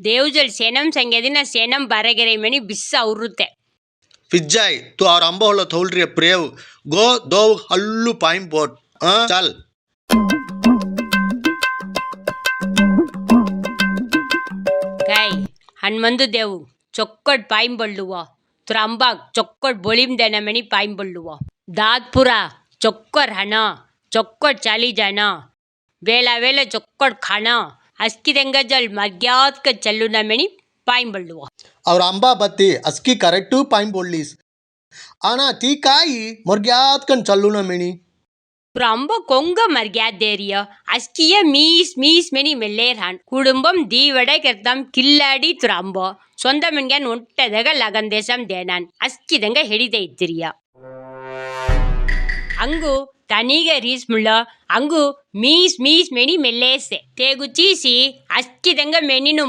દેવજલ સેનમ સંગેદીના સેનમ બારેગરેમની ಬಿಸ್ಸ ಉರುತ್ತೆ ફિજાય તું આ અંબોહલો થૌલરીએ પ્રેવ ગો દો હલ્લુ પાઈમ પોટ ચાલ ગાય હનુમંત દેવ ચોક્કડ પાઈમ બળ્લુવો ત્રાંબાક ચોક્કડ બોલીમ દેનામણી પાઈમ બળ્લુવો દાદપુરા ચોક્કર હના ચોક્કડ ચાલી જાના વેલા વેલે ચોક્કડ ખાના அஸ்கிதங்க ಅಸ್ಕಿರಂಗಜಲ್ ಮರ್ಯಾದ್ಕ ಚಲ್ಲುನಮೆಣಿ ಪಾಯಿಂಬಳ್ಳುವ அவர் அம்பா ಬತ್ತಿ அஸ்கி ಕರೆಕ್ಟು ಪಾಯಿಂಬೊಳ್ಳೀಸ್ ಆಣ ತೀ ಕಾಯಿ ಮೊರ್ಗ್ಯಾದ್ಕನ್ ಚಲ್ಲುನಮೆಣಿ ரொம்ப கொங்க மரியாதேரிய அஸ்கிய மீஸ் மீஸ் மெனி மெல்லேரான் குடும்பம் தீவடை கர்த்தம் கில்லாடி துராம்போ சொந்தமென்கன் ஒட்டதக லகந்தேசம் தேனான். அஸ்கிதங்க ஹெடிதை திரியா? ಇತ್ತಿರಿಯ ಅಂಗು ತನಿಗ ರೀಸ್ ಮುಳ್ಳ ಅಂಗು ಮೀಸ್ ಮೀಸ್ ಮೆನಿ ಮೆಲ್ಲೇಸೆ ತೇಗು ಚೀಸಿ ಅಸ್ಕಿದಂಗ ಮೆನಿನು